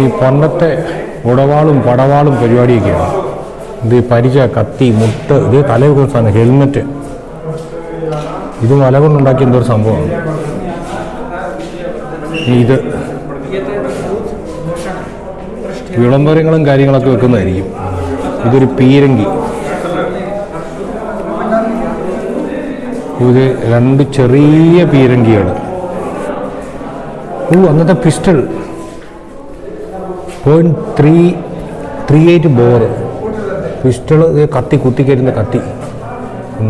ഈ പണ്ടത്തെ ഉടവാളും പടവാളും പരിപാടിയൊക്കെയാണ്. ഇത് പരിച കത്തി മുട്ട് ഇത് തലയിൽ സാധനം ഹെൽമെറ്റ്. ഇത് മല കൊണ്ടുണ്ടാക്കിയ എന്തോ ഒരു സംഭവമാണ്. ഇത് വിളംബരങ്ങളും കാര്യങ്ങളൊക്കെ വെക്കുന്നതായിരിക്കും. ഇതൊരു പീരങ്കി. ഇത് രണ്ട് ചെറിയ പീരങ്കികൾ ഓ അന്നത്തെ pistol. Point three three eight bore pistol കത്തി കുത്തിക്കരുന്ന കത്തി.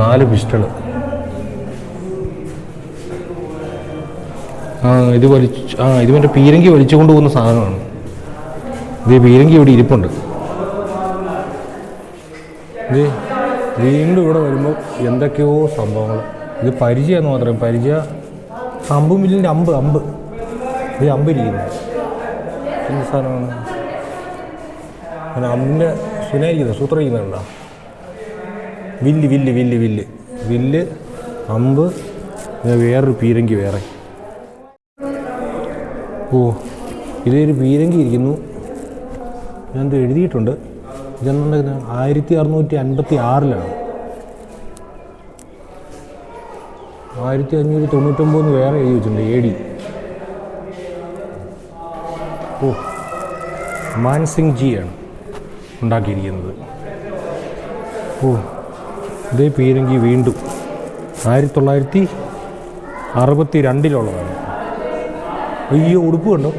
നാല് പിസ്റ്റൾ ആ ഇത് വലിച്ച് ആ ഇത് മറ്റേ പീരങ്കി വലിച്ചു കൊണ്ടുപോകുന്ന സാധനമാണ്. ഇത് പീരങ്കി ഇവിടെ ഇരിപ്പുണ്ട്. വീണ്ടും ഇവിടെ വരുമ്പോൾ എന്തൊക്കെയോ സംഭവങ്ങൾ ഇത് പരിചയമെന്ന് മാത്രമേ പരിചയ അമ്പും ഇല്ലെങ്കിൽ അമ്പ് അമ്പ്. ഇത് അമ്പിരിക്കുന്നു എന്ത് സാധനമാണ്? അങ്ങനെ അമ്പിന്റെ സുനായിരിക്കുന്നത് സൂത്രയിക്കുന്നുണ്ടോ വില്ല് വില്ല് വില്ല് വില്ല്. വില്ല് അമ്പ് വേറൊരു പീരങ്കി വേറെ. ഓ ഇതൊരു പീരങ്കി ഇരിക്കുന്നു. ഞാനെന്ത് എഴുതിയിട്ടുണ്ട്. ഇതെന്നുണ്ടെങ്കിൽ ആയിരത്തി അറുന്നൂറ്റി അൻപത്തി ആറിലാണ് ആയിരത്തി അഞ്ഞൂറ്റി തൊണ്ണൂറ്റൊമ്പത് വേറെ എഴുതി വെച്ചിട്ടുണ്ട് എ ഡി. ഓ മാൻസിംഗ് ജിയാണ് ഉണ്ടാക്കിയിരിക്കുന്നത്. ഓ ഇതേ പീരങ്കി വീണ്ടും ആയിരത്തി തൊള്ളായിരത്തി അറുപത്തി രണ്ടിലുള്ളതാണ് അയ്യോ ഉടുപ്പ് കണ്ടോ?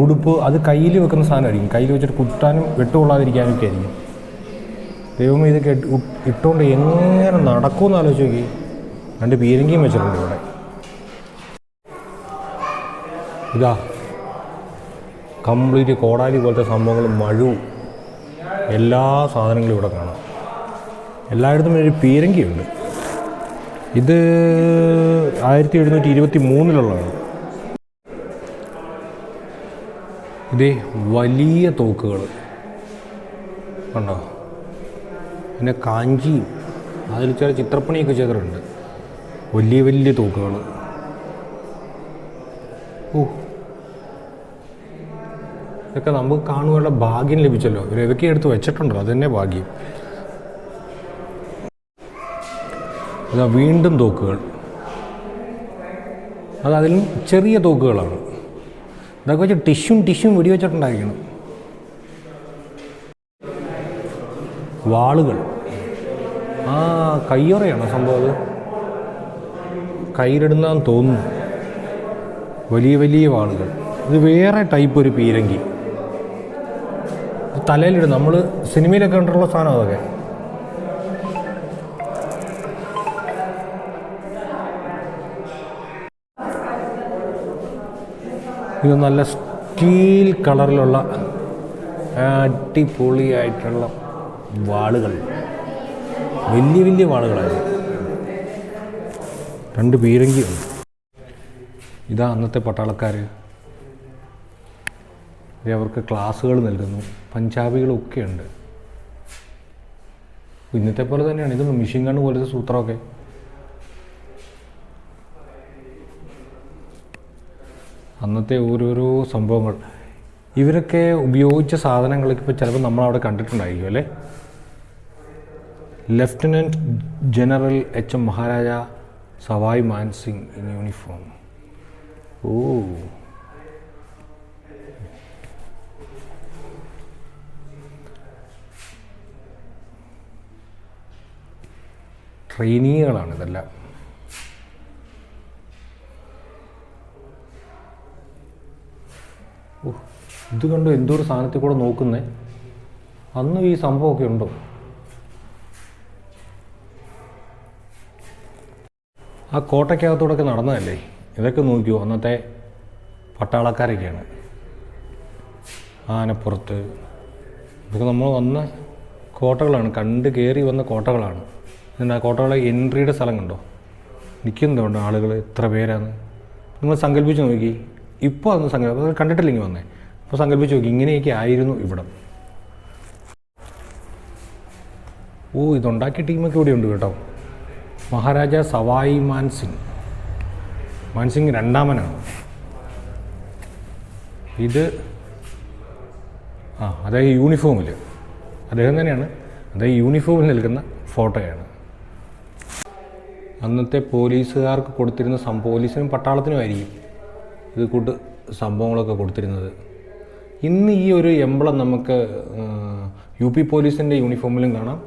ഉടുപ്പ് അത് കയ്യിൽ വെക്കുന്ന സാധനമായിരിക്കും. കയ്യിൽ വെച്ചിട്ട് കുത്താനും വെട്ടുകൊള്ളാതിരിക്കാനും ഒക്കെ ആയിരിക്കും ദൈവം ഇതൊക്കെ ഇട്ടുകൊണ്ട് എങ്ങനെ നടക്കുമെന്ന് ആലോചിച്ച് നോക്കി. രണ്ട് പീരങ്കിയും വെച്ചിട്ടുണ്ട് ഇവിടെ. ഇതാ കംപ്ലീറ്റ് കോടാലി പോലത്തെ സംഭവങ്ങൾ മഴു. എല്ലാ സാധനങ്ങളും ഇവിടെ കാണാം. എല്ലായിടത്തും ഒരു പീരങ്കിയുണ്ട്. ഇത് ആയിരത്തി എഴുന്നൂറ്റി ഇരുപത്തി മൂന്നിലുള്ളതാണ് ഇതേ വലിയ തോക്കുകൾ കണ്ടോ? പിന്നെ കാഞ്ചിയും അതിൽ ചില ചിത്രപ്പണിയൊക്കെ ചെയ്തിട്ടുണ്ട്. വലിയ വലിയ തോക്കുകൾ ഇതൊക്കെ നമുക്ക് കാണുവാനുള്ള ഭാഗ്യം ലഭിച്ചല്ലോ. ഇവർ ഇതൊക്കെ എടുത്ത് വെച്ചിട്ടുണ്ടല്ലോ അത് തന്നെ ഭാഗ്യം. ഇതാ വീണ്ടും തോക്കുകൾ. അത് അതിലും ചെറിയ തോക്കുകളാണ്. ഇതൊക്കെ വെച്ച് ടിഷ്യും ടിഷ്യും വെടിവെച്ചിട്ടുണ്ടായിരിക്കണം. വാളുകൾ. ആ കയ്യൊറയാണ് സംഭവം അത്? കയ്യിലിടുന്നതെന്ന് തോന്നുന്നു. വലിയ വലിയ വാളുകൾ. ഇത് വേറെ ടൈപ്പ് ഒരു പീരങ്കി. തലയിലിടും. നമ്മൾ സിനിമയിലൊക്കെ കണ്ടിട്ടുള്ള സാധനം അതൊക്കെ. ഇത് നല്ല സ്റ്റീൽ കളറിലുള്ള അടിപൊളിയായിട്ടുള്ള വാളുകൾ. വലിയ വലിയ വാളുകളായിരുന്നു രണ്ട് പീരങ്കിയുണ്ട്. ഇതാ അന്നത്തെ പട്ടാളക്കാർ അവർക്ക് ക്ലാസ്സുകൾ നൽകുന്നു. പഞ്ചാബികളൊക്കെ ഉണ്ട് ഇന്നത്തെ പോലെ തന്നെയാണ്. ഇത് മിഷീൻ ഗണ്ണ് പോലത്തെ സൂത്രമൊക്കെ. അന്നത്തെ ഓരോരോ സംഭവങ്ങൾ. ഇവരൊക്കെ ഉപയോഗിച്ച സാധനങ്ങളൊക്കെ ഇപ്പോൾ ചിലപ്പോൾ നമ്മളവിടെ കണ്ടിട്ടുണ്ടായിരിക്കും അല്ലേ? Lieutenant general H M Maharaja Sawai Mansingh in uniform ഓ. ട്രെയിനിങ്ങുകളാണ് ഇതെല്ലാം. ഇത് കണ്ടു ഒരു സാധനത്തിൽ കൂടെ നോക്കുന്നേ? അന്നും ഈ സംഭവമൊക്കെ ഉണ്ടോ? ആ കോട്ടയ്ക്കകത്തൂടെയൊക്കെ നടന്നതല്ലേ? ഇതൊക്കെ നോക്കിയോ? അന്നത്തെ പട്ടാളക്കാരൊക്കെയാണ്. ആനപ്പുറത്ത്. ഇതൊക്കെ നമ്മൾ വന്ന കോട്ടകളാണ്. കണ്ട് കയറി വന്ന കോട്ടകളാണ്. ആ കോട്ടകളെ എൻട്രിയുടെ സ്ഥലം കണ്ടോ നിൽക്കുന്നതുകൊണ്ട് ആളുകൾ എത്ര പേരാണ് നിങ്ങൾ സങ്കല്പിച്ച് നോക്കി. ഇപ്പോൾ അന്ന് സങ്കല്പം അത് കണ്ടിട്ടില്ലെങ്കിൽ വന്നേ? അപ്പോൾ സങ്കല്പിച്ച് നോക്കി ഇങ്ങനെയൊക്കെ ആയിരുന്നു ഇവിടം. ഓ ഇതുണ്ടാക്കിയ ടീമൊക്കെ ഇവിടെ ഉണ്ട് കേട്ടോ. മഹാരാജ സവായി മാൻസിംഗ് മാൻസിംഗ് രണ്ടാമനാണ്. ഇത് ആ അതായത് യൂണിഫോമിൽ അദ്ദേഹം തന്നെയാണ് അദ്ദേഹം യൂണിഫോമിൽ നിൽക്കുന്ന ഫോട്ടോയാണ്. അന്നത്തെ പോലീസുകാർക്ക് കൊടുത്തിരുന്ന സം പോലീസിനും പട്ടാളത്തിനുമായിരിക്കും ഇത് കൂട്ട് സംഭവങ്ങളൊക്കെ കൊടുത്തിരുന്നത്. ഇന്ന് ഈ ഒരു എംബ്ലം നമുക്ക് യു പി പോലീസിന്റെ യൂണിഫോമിലും കാണാം.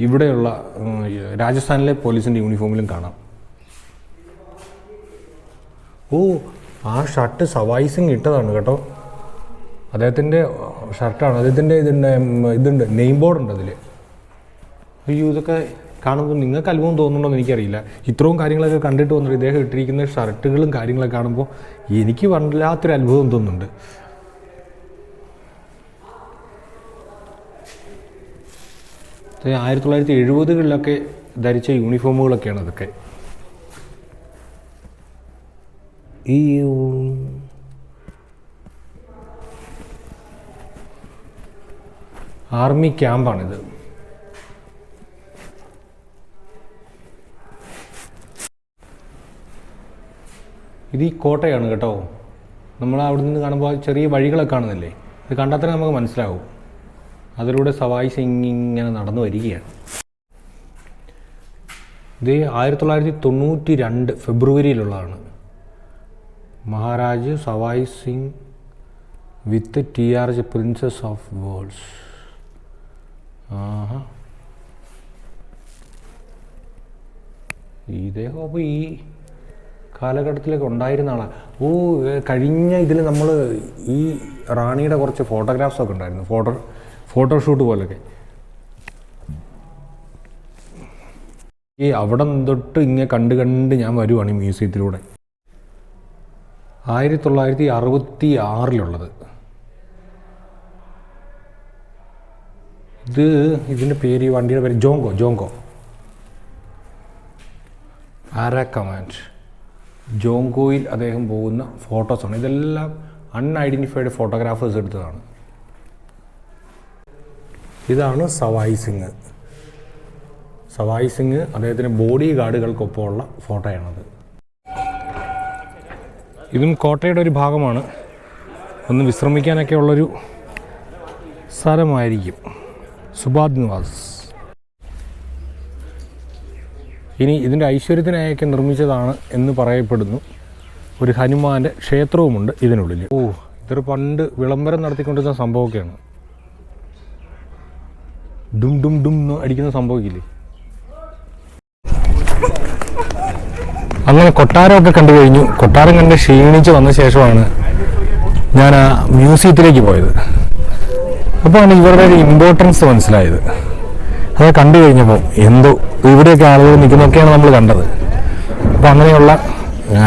ഇവിടെയുള്ള രാജസ്ഥാനിലെ പോലീസിന്റെ യൂണിഫോമിലും കാണാം. ഓ ആ ഷർട്ട് സവായി സിംഗ് ഇട്ടതാണ് കേട്ടോ. അദ്ദേഹത്തിന്റെ ഷർട്ടാണ്. അദ്ദേഹത്തിന്റെ ഇതുണ്ട് ഇതുണ്ട് നെയിം ബോർഡ് ഉണ്ട് അതിൽ അയ്യോ ഇതൊക്കെ കാണുമ്പോൾ നിങ്ങൾക്ക് അത്ഭുതം തോന്നുന്നുണ്ടോ എനിക്കറിയില്ല. ഇത്രയും കാര്യങ്ങളൊക്കെ കണ്ടിട്ട് വന്നിട്ട് ഇദ്ദേഹം ഇട്ടിരിക്കുന്ന ഷർട്ടുകളും കാര്യങ്ങളൊക്കെ കാണുമ്പോൾ എനിക്ക് വല്ലാത്തൊരു അത്ഭുതം തോന്നുന്നുണ്ട്. ആയിരത്തി തൊള്ളായിരത്തി എഴുപതുകളിലൊക്കെ ധരിച്ച യൂണിഫോമുകളൊക്കെയാണ് അതൊക്കെ. ഈ ആർമി ക്യാമ്പാണിത്. ഇത് ഈ കോട്ടയാണ് കേട്ടോ. നമ്മൾ അവിടെ നിന്ന് കാണുമ്പോൾ ചെറിയ വഴികളൊക്കെ കാണുന്നില്ലേ? ഇത് കണ്ടാൽ തന്നെ നമുക്ക് മനസ്സിലാവും. അതിലൂടെ സവായി സിംഗ് ഇങ്ങനെ നടന്നു വരികയാണ്. ഇത് ആയിരത്തി തൊള്ളായിരത്തി തൊണ്ണൂറ്റി രണ്ട് ഫെബ്രുവരിയിലുള്ളതാണ്. Maharaj Sawai Singh with T R J princess of worlds ആഹാ. ഇദ്ദേഹം അപ്പോൾ ഈ കാലഘട്ടത്തിലൊക്കെ ഉണ്ടായിരുന്ന ആളാണ് ഓ കഴിഞ്ഞ ഇതിൽ നമ്മൾ ഈ റാണിയുടെ കുറച്ച് ഫോട്ടോഗ്രാഫ്സൊക്കെ ഉണ്ടായിരുന്നു. ഫോട്ടോ ഫോട്ടോഷൂട്ട് പോലൊക്കെ. ഈ അവിടെ തൊട്ട് ഇങ്ങനെ കണ്ട് കണ്ട് ഞാൻ വരുവാണ് ഈ മ്യൂസിയത്തിലൂടെ. ആയിരത്തി തൊള്ളായിരത്തി അറുപത്തി ആറിലുള്ളത് ഇത് ഇതിന്റെ പേര് ഈ വണ്ടിയുടെ പേര് ജോങ്കോ ജോങ്കോ. ആരാ കമാൻഡ് ജോങ്കോയിൽ അദ്ദേഹം പോകുന്ന ഫോട്ടോസാണ്. ഇതെല്ലാം അൺഐഡന്റിഫൈഡ് ഫോട്ടോഗ്രാഫേഴ്സ് എടുത്തതാണ്. ഇതാണ് സവായ് സിംഗ്. സവായ് സിംഗ് അദ്ദേഹത്തിന്റെ ബോഡി ഗാർഡുകൾക്കൊപ്പമുള്ള ഫോട്ടോയാണത്. ഇതും കോട്ടയുടെ ഒരു ഭാഗമാണ്. ഒന്ന് വിശ്രമിക്കാനൊക്കെ ഉള്ളൊരു സ്ഥലമായിരിക്കും. സുബാദ് നിവാസ്. ഇനി ഇതിന്റെ ഐശ്വര്യത്തിനായൊക്കെ നിർമ്മിച്ചതാണ് എന്ന് പറയപ്പെടുന്നു. ഒരു ഹനുമാന്റെ ക്ഷേത്രവുമുണ്ട് ഇതിനുള്ളിൽ. ഓ ഇതൊരു പണ്ട് വിളംബരം നടത്തിക്കൊണ്ടിരുന്ന സംഭവമൊക്കെയാണ്. ഡും ഡും ഡും അടിക്കുന്ന സംഭവിക്കില്ലേ അങ്ങനെ കൊട്ടാരമൊക്കെ കണ്ടു കഴിഞ്ഞു. കൊട്ടാരം കണ്ട് ക്ഷീണിച്ച് വന്ന ശേഷമാണ് ഞാൻ ആ മ്യൂസിയത്തിലേക്ക് പോയത്. അപ്പോഴാണ് ഇവരുടെ ഒരു ഇമ്പോർട്ടൻസ് മനസ്സിലായത്. അത് കണ്ടു കഴിഞ്ഞപ്പോൾ എന്തോ ഇവിടെയൊക്കെ ആളുകൾ നിൽക്കുന്നൊക്കെയാണ് നമ്മൾ കണ്ടത്. അപ്പോൾ അങ്ങനെയുള്ള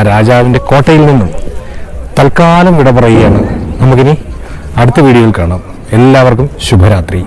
രാജാവിന്റെ കോട്ടയിൽ നിന്നും തൽക്കാലം വിട പറയുകയാണ്. നമുക്കിനി അടുത്ത വീഡിയോയിൽ കാണാം. എല്ലാവർക്കും ശുഭരാത്രി.